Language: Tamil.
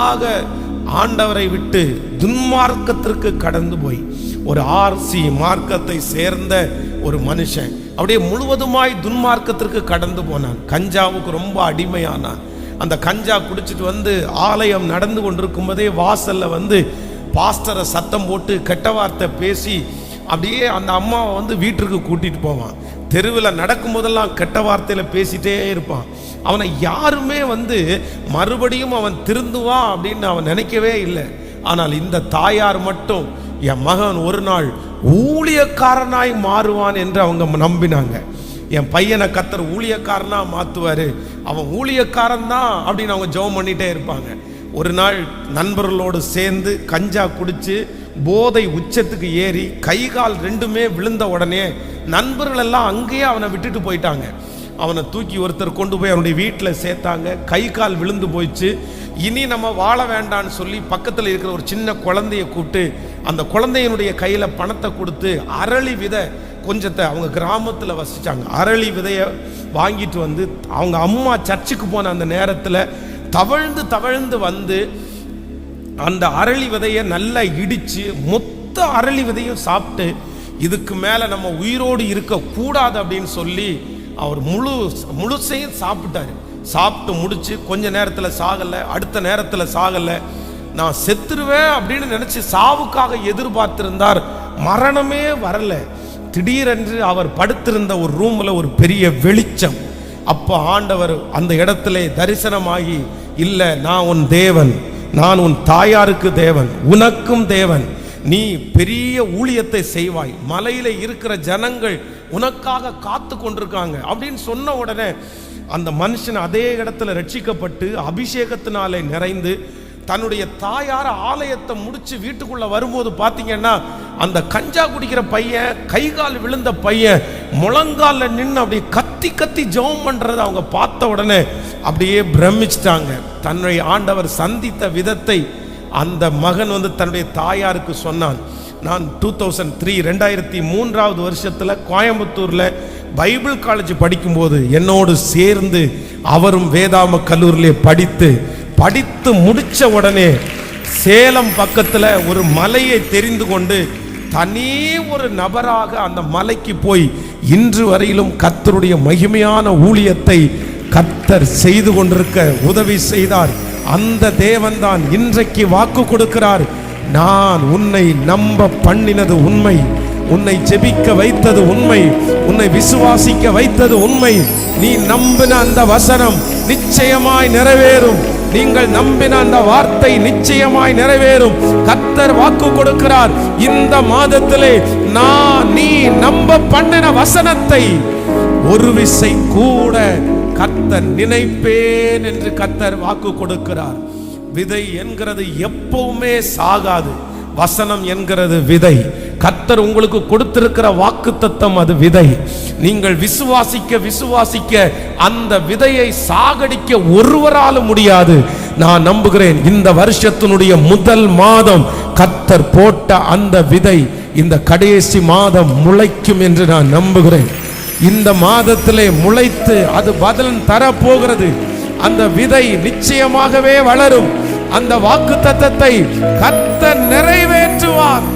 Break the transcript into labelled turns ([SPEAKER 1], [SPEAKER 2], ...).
[SPEAKER 1] ஆக ஆண்டவரை விட்டு துன்மார்க்கத்திற்கு கடந்து போய் ஒரு ஆர்சி மார்க்கத்தை சேர்ந்த ஒரு மனுஷன். அப்படியே முழுவதுமாய் துன்மார்க்கத்திற்கு கடந்து போனான். கஞ்சாவுக்கு ரொம்ப அடிமையானான். அந்த கஞ்சா குடிச்சிட்டு வந்து ஆலயம் நடந்து கொண்டிருக்கும் போதே வாசல்ல வந்து பாஸ்டரை சத்தம் போட்டு கெட்ட வார்த்தை பேசி அப்படியே அந்த அம்மாவை வந்து வீட்டிற்கு கூட்டிட்டு போவான். தெருவில் நடக்கும் போதெல்லாம் கெட்ட வார்த்தையில பேசிட்டே இருப்பான். அவனை யாருமே வந்து மறுபடியும் அவன் திருந்துவான் அப்படின்னு அவன் நினைக்கவே இல்லை. ஆனால் இந்த தாயார் மட்டும் என் மகன் ஒரு நாள் ஊழியக்காரனாய் மாறுவான் என்று அவங்க நம்பினாங்க. என் பையனை கத்தர் ஊழியக்காரனா மாற்றுவார் அவன் ஊழியக்காரன் தான் அப்படின்னு அவங்க ஜெபம் பண்ணிட்டே இருப்பாங்க. ஒரு நாள் நண்பர்களோடு சேர்ந்து கஞ்சா குடிச்சு போதை உச்சத்துக்கு ஏறி கை கால் ரெண்டுமே விழுந்த உடனே நண்பர்கள் எல்லாம் அங்கேயே அவனை விட்டுட்டு போயிட்டாங்க. அவனை தூக்கி ஒருத்தர் கொண்டு போய் அவனுடைய வீட்டில் சேர்த்தாங்க. கை கால் விழுந்து போயிடுச்சு. இனி நம்ம வாழ வேண்டான்னு சொல்லி பக்கத்தில் இருக்கிற ஒரு சின்ன குழந்தைய கூப்பிட்டு அந்த குழந்தையினுடைய கையில் பணத்தை கொடுத்து அரளி விதை கொஞ்சத்தை அவங்க கிராமத்தில் வசித்தாங்க அரளி விதையை வாங்கிட்டு வந்து அவங்க அம்மா சர்ச்சுக்கு போன அந்த நேரத்தில் தவழ்ந்து தவழ்ந்து வந்து அந்த அரளி விதையை நல்லா இடித்து மொத்த அரளி விதையும் சாப்பிட்டு இதுக்கு மேலே நம்ம உயிரோடு இருக்கக்கூடாது அப்படின்னு சொல்லி அவர் முழு முழுசையும் சாப்பிட்டாரு. சாப்பிட்டு முடிச்சு கொஞ்ச நேரத்தில் சாகலை அடுத்த நேரத்தில் சாகலை. நான் செத்துருவேன் அப்படின்னு நினச்சி சாவுக்காக எதிர்பார்த்திருந்தார். மரணமே வரல. திடீரென்று அவர் படுத்திருந்த ஒரு ரூமில் ஒரு பெரிய வெளிச்சம். அப்போ ஆண்டவர் அந்த இடத்துல தரிசனமாகி இல்லை நான் உன் தேவன். நான் உன் தாயாருக்கு தேவன். உனக்கும் தேவன். நீ பெரிய ஊழியத்தை செய்வாய். மலையில இருக்கிற ஜனங்கள் உனக்காக காத்து கொண்டிருக்காங்க அப்படின்னு சொன்ன உடனே அந்த மனுஷன் அதே இடத்துல ரட்சிக்கப்பட்டு அபிஷேகத்தினாலே நிறைந்து தன்னுடைய தாயார ஆலயத்தை முடிச்சு வீட்டுக்குள்ள வரும்போது பார்த்தீங்கன்னா அந்த கஞ்சா குடிக்கிற பையன் கை கால் விழுந்த பையன் முழங்கால நின்று அப்படியே கத்தி கத்தி ஜெபம் பண்றதை அவங்க பார்த்த உடனே அப்படியே பிரமிச்சிட்டாங்க. தன்னுடைய ஆண்டவர் சந்தித்த விதத்தை அந்த மகன் வந்து தன்னுடைய தாயாருக்கு சொன்னான். நான் டூ தௌசண்ட் த்ரீ ரெண்டாயிரத்தி மூன்றாவது வருஷத்தில் கோயம்புத்தூரில் பைபிள் காலேஜ் படிக்கும்போது என்னோடு சேர்ந்து அவரும் வேதாம கல்லூரியிலே படித்து படித்து முடித்த உடனே சேலம் பக்கத்தில் ஒரு மலையை தெரிந்து கொண்டு தனி ஒரு நபராக அந்த மலைக்கு போய் இன்று வரையிலும் கத்தருடைய மகிமையான ஊழியத்தை கத்தர் செய்து கொண்டிருக்க உதவி செய்தார். அந்த தேவன்தான் இன்றைக்கு வாக்கு கொடுக்கிறார். நான் உன்னை நம்ப பண்ணினது உண்மை. உன்னை ஜெபிக்க வைத்தது உண்மை. உன்னை விசுவாசிக்க வைத்தது உண்மை. நீ நம்பின அந்த வசனம் நிச்சயமாய் நிறைவேறும். நீங்கள் நம்பின அந்த வார்த்தை நிச்சயமாய் நிறைவேறும். கத்தர் வாக்கு கொடுக்கிறார். இந்த மாதத்திலே நான் நீ நம்ப பண்ணின வசனத்தை ஒரு விசை கூட கத்தர் நினைப்பேன் என்று கத்தர் வாக்கு கொடுக்கிறார். விதை என்கிறது எப்பவுமே சாகாது. வசனம் என்கிறது விதை. கத்தர் உங்களுக்கு கொடுத்திருக்கிற வாக்கு தத்தம் அது விதை. நீங்கள் விசுவாசிக்க விசுவாசிக்க அந்த விதையை சாகடிக்க ஒருவராலும் முடியாது. நான் நம்புகிறேன் இந்த வருஷத்தினுடைய முதல் மாதம் கத்தர் போட்ட அந்த விதை இந்த கடைசி மாதம் முளைக்கும் என்று நான் நம்புகிறேன். இந்த மாதத்திலே முளைத்து அது பலன் தரப்போகிறது. அந்த விதை நிச்சயமாகவே வளரும். அந்த வாக்கு தத்தத்தை கத்த நிறைவேற்றுவார்.